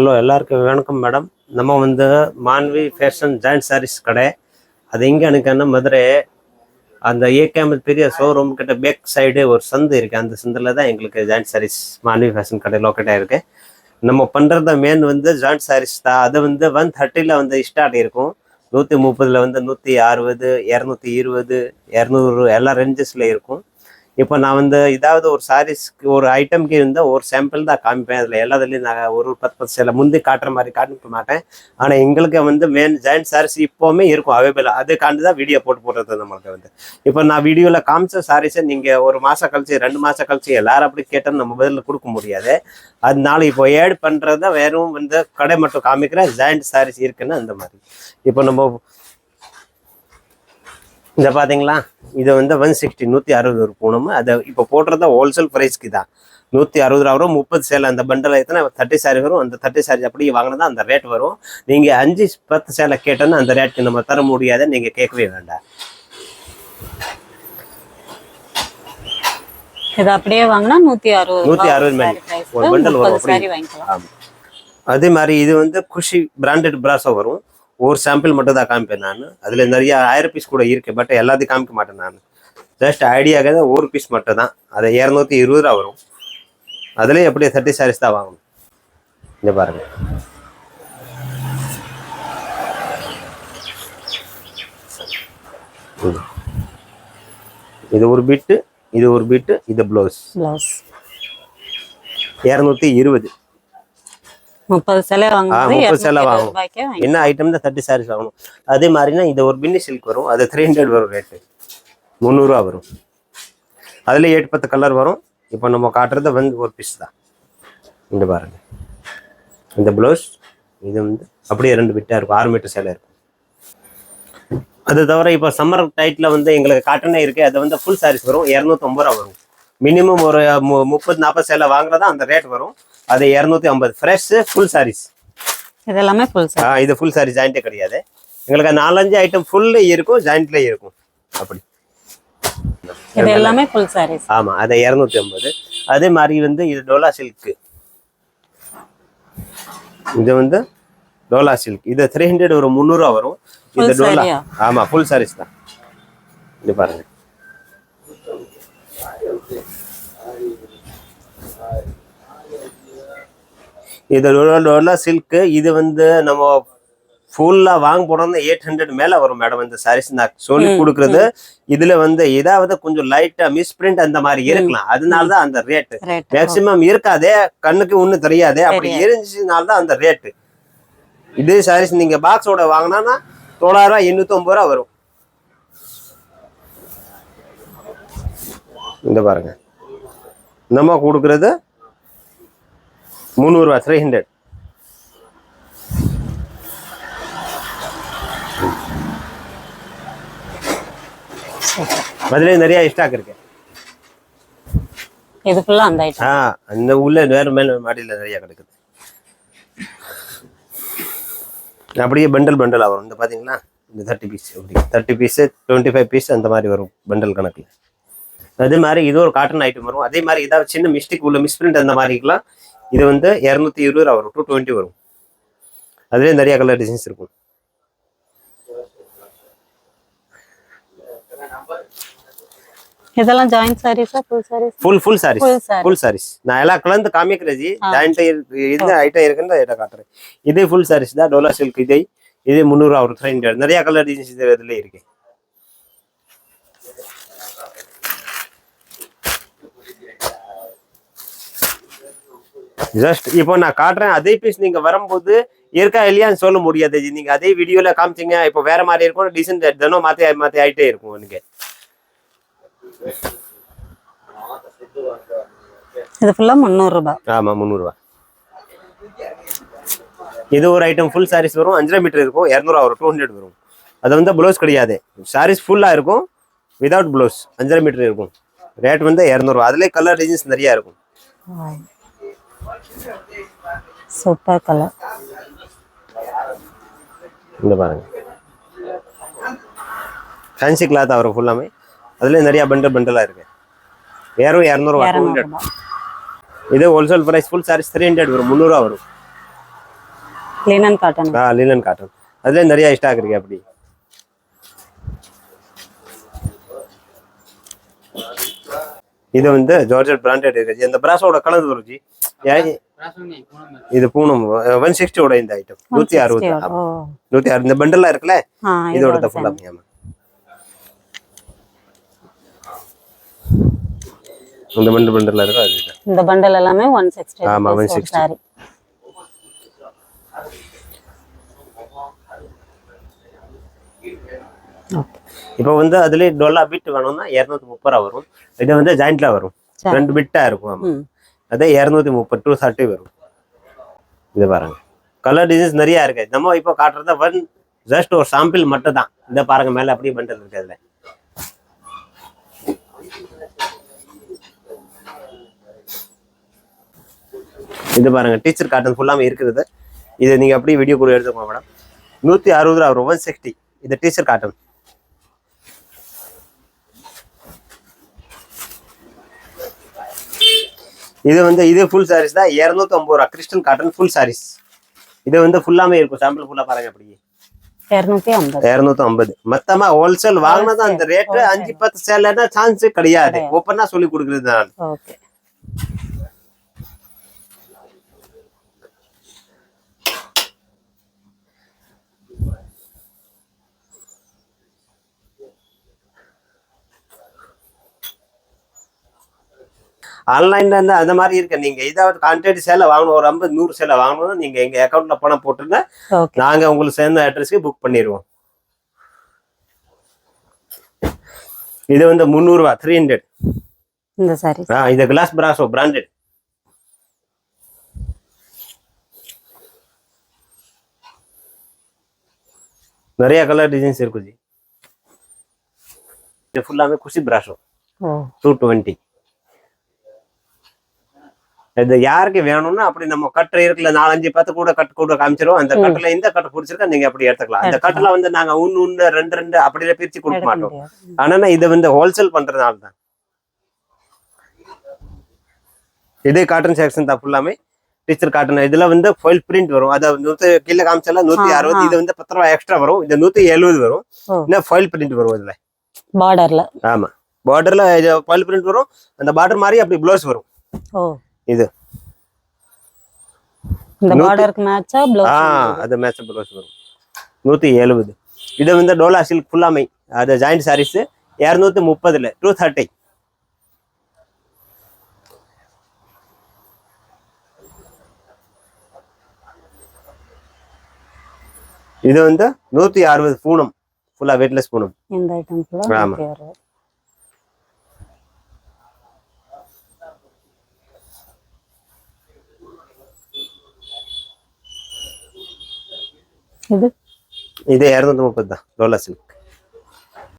Hello எல்லாருக்கும் வணக்கம் madam நம்ம வந்து மான்வி ஃபேஷன் ஜாயிண்ட் சாரீஸ் கடை. அது எங்கே எனக்குன்னா மதுரை. அந்த ஏகேம் பெரிய ஷோரூம் கிட்ட பேக் சைடு ஒரு சந்து இருக்குது அந்த சந்தில் தான் எங்களுக்கு ஜாயின்ட் சாரீஸ் மான்வி ஃபேஷன் கடை லோக்கேட் ஆகிருக்கு நம்ம பண்ணுறத மெயின் வந்து ஜாயின்ட் சாரீஸ் தான். அது வந்து ஒன் தேர்ட்டியில் வந்து ஸ்டார்ட் இருக்கும் நூற்றி முப்பதில் வந்து நூற்றி அறுபது இரநூத்தி இருபது இரநூறு எல்லா ரேஞ்சஸில் இருக்கும். இப்போ நான் வந்து இதாவது ஒரு சாரீஸ்க்கு ஒரு ஐட்டம்க்கு இருந்தால் ஒரு சாம்பிள் தான் காமிப்பேன். அதில் எல்லாத்துலேயும் நான் ஒரு பத்து பத்து சில முந்தி காட்டுற மாதிரி காட்டிக்க மாட்டேன். ஆனால் எங்களுக்கு வந்து மெயின் ஜாயிண்ட் சாரீஸ் இப்போவுமே இருக்கும் அவைபிள் அதுக்காண்டி தான் வீடியோ போட்டு போடுறது நம்மளுக்கு வந்து. இப்போ நான் வீடியோவில் காமிச்ச சாரீஸை நீங்கள் ஒரு மாதம் கழிச்சு ரெண்டு மாதம் கழிச்சு எல்லாரும் அப்படி கேட்டால் நம்ம பதிலில் கொடுக்க முடியாது. அதனால இப்போ ஏட் தான் வெறும் வந்து கடை மட்டும் காமிக்கிறேன். ஜாயிண்ட் சாரீஸ் இருக்குன்னு அந்த மாதிரி. இப்போ நம்ம இந்த பார்த்தீங்களா இது வந்து ஒன் சிக்ஸ்டி நூற்றி அறுபது ஒரு பூனம். அதை இப்போ போடுறத ஹோல்சேல் ப்ரைஸ்க்கு தான். நூற்றி அறுபது ரூபா வரும் முப்பது சேலை. அந்த பண்டில் எத்தனை தேர்ட்டி சாரி வரும் அந்த தேர்ட்டி சாரி அப்படியே வாங்கினா அந்த ரேட் வரும். நீங்கள் அஞ்சு பத்து சேலை கேட்டோன்னா அந்த ரேட்டுக்கு நம்ம தர முடியாத நீங்கள் கேட்கவே வேண்டாம். இது அப்படியே வாங்கினா நூத்தி அறுபது நூற்றி அறுபது மணி ஒரு பண்டல் வரும் அப்படி அதே மாதிரி இது வந்து குஷி பிராண்டட் பிராஸாக வரும். ஒரு சாம்பிள் மட்டும் தான் காமிப்பேன் நான். அதில் நிறைய ஆயிரம் பீஸ் கூட இருக்கு பட் எல்லாத்தையும் காமிக்க மாட்டேன் நான். ஜஸ்ட் ஐடியாக்காக தான் ஒரு பீஸ் மட்டும் தான். அது இரநூத்தி இருபது ரூபா வரும். அதுலேயும் எப்படியே தேர்ட்டி சாரீஸ் தான் வாங்கணும். இங்க பாருங்க. இது. இது ஒரு பிட்டு இது ஒரு பிட்டு இது ப்ளவுஸ் பிளவுஸ் இரநூத்தி இருபது. முப்பது சிலை வாங்கும்போது முப்பது சேலை வாங்கணும். என்ன ஐட்டம் தான் தேர்ட்டி சாரீஸ் வாங்கணும். அதே மாதிரினா இது ஒரு பின்னி சில்க் வரும். அது த்ரீ ஹண்ட்ரட் வரும் ரேட்டு முந்நூறுரூவா வரும். அதில் எட்டு பத்து கலர் வரும். இப்போ நம்ம காட்டுறது வந்து ஒரு பீஸ் தான். இந்த பாருங்க. இந்த ப்ளவுஸ் இது வந்து அப்படியே ரெண்டு பிட்டாக இருக்கும். ஆறு மீட்டர் சேலை இருக்கும். அது தவிர இப்போ சம்மர் டைட்டில் வந்து எங்களுக்கு காட்டனே இருக்குது அது வந்து ஃபுல் சாரீஸ் வரும். இரநூத்தம்பது ரூபா வரும். மினிமம் ஒரு முப்பது நாற்பது சேலை வாங்குறதா அந்த ரேட் வரும். அது இரநூத்தி ஐம்பது. ஃப்ரெஷ் ஃபுல் சாரீஸ் இது எல்லாமே ஃபுல் ஆ இது ஃபுல் சாரி ஜாயிண்ட்டே கிடையாது. எங்களுக்கு நாலஞ்சு ஐட்டம் ஃபுல்லு இருக்கும் ஜாயிண்ட்ல இருக்கும். அப்படி. இது எல்லாமே ஃபுல் சாரீஸ் ஆமா அது இரநூத்தி ஐம்பது. அதே மாதிரி வந்து இது டோலா சில்க் இது வந்து டோலா சில்க் இது த்ரீ ஹண்ட்ரட் ஒரு முந்நூறுவா வரும். இது டோலா? ஆமா ஃபுல் சாரீஸ் தான். இது பாருங்க. இது டோலா டோலா சில்க் இது வந்து நம்ம ஃபுல்லா வாங்க போனோம்னா எயிட் ஹண்ட்ரட் மேல வரும் மேடம் இந்த சாரீஸ் நான் சொல்லி கொடுக்குறது இதுல வந்து ஏதாவது கொஞ்சம் லைட்டா மிஸ்பிரிண்ட் அந்த மாதிரி இருக்கலாம். அதனால தான் அந்த ரேட் ரேட் மேக்சிமம் இருக்காதே கண்ணுக்கு ஒன்றும் தெரியாதே அப்படி இருந்துச்சுனால தான் அந்த ரேட்டு இதே சாரீஸ் நீங்க பாக்ஸோட வாங்கினா தொள்ளாயிரம் ரூபாய் எண்ணூத்தி ஒன்பது ரூபா வரும். இந்த பாருங்க. நம்ம கொடுக்கறது முந்நூறுரூவா த்ரீ ஹண்ட்ரட் அதுலேயே நிறைய ஸ்டாக் இருக்கு. இது ஃபுல்லா அந்த ஐட்டம் ஆ அந்த உள்ள வேற மேல மாடியில் நிறைய கிடக்குது. அப்படியே பண்டல் பண்டலாக வரும் இந்த பார்த்தீங்களா இந்த தேர்ட்டி பீஸ் அப்படி thirty piece twenty five piece அந்த மாதிரி வரும் பண்டல் கணக்கில். அதே மாதிரி இது ஒரு காட்டன் ஐட்டம் வரும். அதே மாதிரி ஏதாவது சின்ன மிஸ்டேக் உள்ள மிஸ்பிரிண்ட் அந்த மாதிரிக்கெல்லாம் இது வந்து இரநூத்தி இருபது ரூபா வரும். டூ டுவெண்ட்டி வரும். அதுலேயே நிறைய கலர் டிசைன்ஸ் இருக்கும். இதெல்லாம் joint சாரீஸா full saris full full saris. Full saris நான் எல்லாம் கலந்து காமிக்கிறேன் ஜாயிண்ட் இது ஐட்டம் இருக்குன்னு ஐட்டம் காட்டுறேன். இதே ஃபுல் சாரீஸ் தான். டோலா சில்க் இதே இதே முந்நூறுவா ஒரு நிறைய கலர் டிசைன்ஸ் இது இதுல இருக்கு. ஜஸ்ட் இப்போ நான் காட்டுறேன். அதே பீஸ் நீங்க வரும்போது இருக்கா இல்லையான்னு சொல்ல முடியாது. நீங்க அதே வீடியோல காமிச்சீங்க. இப்போ வேற மாதிரி இருக்கும். டிசைன் தினம் மாத்தி மாத்தி ஆயிட்டே இருக்கும் எனக்கு. இது ஃபுல்லா முந்நூறு ரூபாய் ஆமா முந்நூறுரூவா இது ஒரு ஐட்டம் ஃபுல் சாரீஸ் வரும். அஞ்சரை மீட்டர் இருக்கும். இரநூறுவா வரும். டூ ஹண்ட்ரட் வரும். அது வந்து ப்ளவுஸ் கிடையாது. சாரீஸ் ஃபுல்லாக இருக்கும். விதவுட் ப்ளவுஸ் அஞ்சரை மீட்டர் இருக்கும். ரேட் வந்து இரநூறுவா அதுலேயே கலர் டிசைன்ஸ் நிறையா இருக்கும். சூப்பர் கலர் இந்த பாருங்க. ஃபேன்சி கிளாத் வரும் ஃபுல்லாமே அதுலேயே நிறையா பண்டல் பண்டலாக இருக்கு. வெறும் இரநூறுவா டூ ஹண்ட்ரட் இது wholesale price full saris three hundred வரும். முந்நூறுவா வரும். லினன் காட்டன் ஆ லினன் காட்டன் அதுல நிறைய ஸ்டாக் இருக்கு அப்படி. இது வந்து ஜார்ஜெட் பிராண்டட் இருக்கு. இந்த பிராஸோட கலர் வரும் ஜி. ஏன் இது பூனம் ஒன் சிக்ஸ்டியோட இந்த ஐட்டம் நூத்தி அறுபது நூத்தி அறுபது இந்த பண்டல்லாம் இருக்குல்ல? இதோட ஃபுல்லா இந்த பண்டல் பண்டல்ல இருக்கும் அது. இந்த பண்டல் எல்லாமே ஒன் சிக்ஸ்டி ஆமா, 160. சாரி ஓகே இப்போ வந்து அதுலயே டொல்லா பிட் வேணும்னா இரநூத்தி முப்பது ரூபா வரும். இது வந்து ஜாயிண்ட்ல வரும். ரெண்டு பிட்டா இருக்கும் ஆமா. அதே இரநூத்தி முப்பது டூ தேர்ட்டி வரும். இது பாருங்க. கலர் டிசைன்ஸ் நிறைய இருக்கு. நம்ம இப்போ காட்டுறது ஒன் ஜஸ்ட் ஒரு சாம்பிள் மட்டும் தான் இந்த பாருங்க மேல அப்படியே பண்டல் இருக்கு அதுல. இது பாருங்க டீச்சர் காட்டன் ஃபுல்லாமே இருக்குது. இது நீங்க அப்படியே வீடியோ கூட எடுத்துக்கோங்க மேடம். நூத்தி அறுபது ரூபா வரும். ஒன் சிக்ஸ்டி இது டீச்சர் காட்டன் இது வந்து இது ஃபுல் சாரீஸ் தான். இரநூத்தி ஐம்பது ரூபா. கிறிஸ்டல் காட்டன் ஃபுல் சாரீஸ் இது வந்து ஃபுல்லாமே இருக்கும். சாம்பிள் ஃபுல்லா பாருங்க அப்படியே இரநூத்தி ஐம்பது. மொத்தமா ஹோல்சேல் வாங்கினது அந்த ரேட்டு அஞ்சு பத்து சேலன்னா சான்ஸே கிடையாது. ஓப்பனா சொல்லி கொடுக்குறது நான் ஆன்லைன்ல இருந்து அந்த மாதிரி இருக்கு. நீங்க ஏதாவது கான்ட்ராக்ட் சேலை வாங்கணும். ஒரு ஐம்பது நூறு சேலை வாங்கணும் நீங்க எங்க அக்கௌண்ட்ல பணம் போட்டுருங்க ஓகே நாங்க உங்களுக்கு சேர்ந்த அட்ரஸ்க்கு புக் பண்ணிடுவோம் இது வந்து முந்நூறுவா த்ரீ ஹண்ட்ரட் இந்த சாரி ஆ இது கிளாஸ் பிராசோ பிராண்டட் நிறைய கலர் டிசைன்ஸ் இருக்கு ஜி. இது ஃபுல்லாமே குஷி பிராஷோ டூ டுவெண்ட்டி இது யாருக்கு வேணும்னா அப்படி நம்ம கட்டு இருக்குல்ல நாலஞ்சு பத்து கூட கட்டு கூட காமிச்சிரும் அந்த கட்டுல இந்த கட்டு பிடிச்சிருக்கா நீங்க அப்படி எடுத்துக்கலாம். அந்த கட்டுல வந்து நாங்க ஒன்னு ஒன்னு ரெண்டு ரெண்டு அப்படியே பிரிச்சு கொடுக்க மாட்டோம். ஆனா இது வந்து ஹோல்சேல் பண்றதுனால தான். இதே காட்டன் செக்ஷன் தான் ஃபுல்லாமே டீச்சர் காட்டன் இதுல வந்து ஃபோயில் பிரிண்ட் வரும். அதை நூத்தி கீழே காமிச்சால நூத்தி அறுபது. இது வந்து பத்து ரூபா எக்ஸ்ட்ரா வரும். இது நூத்தி எழுபது வரும். இன்னும் ஃபோயில் பிரிண்ட் வரும் இதுல? பார்டர்ல ஆமா. பார்டர்ல ஃபோயில் பிரிண்ட் வரும். அந்த பார்டர் மாதிரி அப்படி ப்ளவுஸ் வரும். ஓ. இது. இந்த பார்டருக்கு மேட்சா ஆ பிளவுஸ் அது மேட்ச் ப்ளவுஸ் வரும். நூத்தி எழுபது. இது வந்து டோலா சில்க் ஃபுல்லாமை அது ஜாயிண்ட் சாரீஸ் இரநூத்தி முப்பதுல டூ தேர்ட்டி இது வந்து நூத்தி அறுபது பூனம். ஃபுல்லா வெயிட்லெஸ் பூனம். இந்த ஐட்டம் ஃபுல்லா ஆமா. நூத்தி அறுபது இது இது இரநூத்தி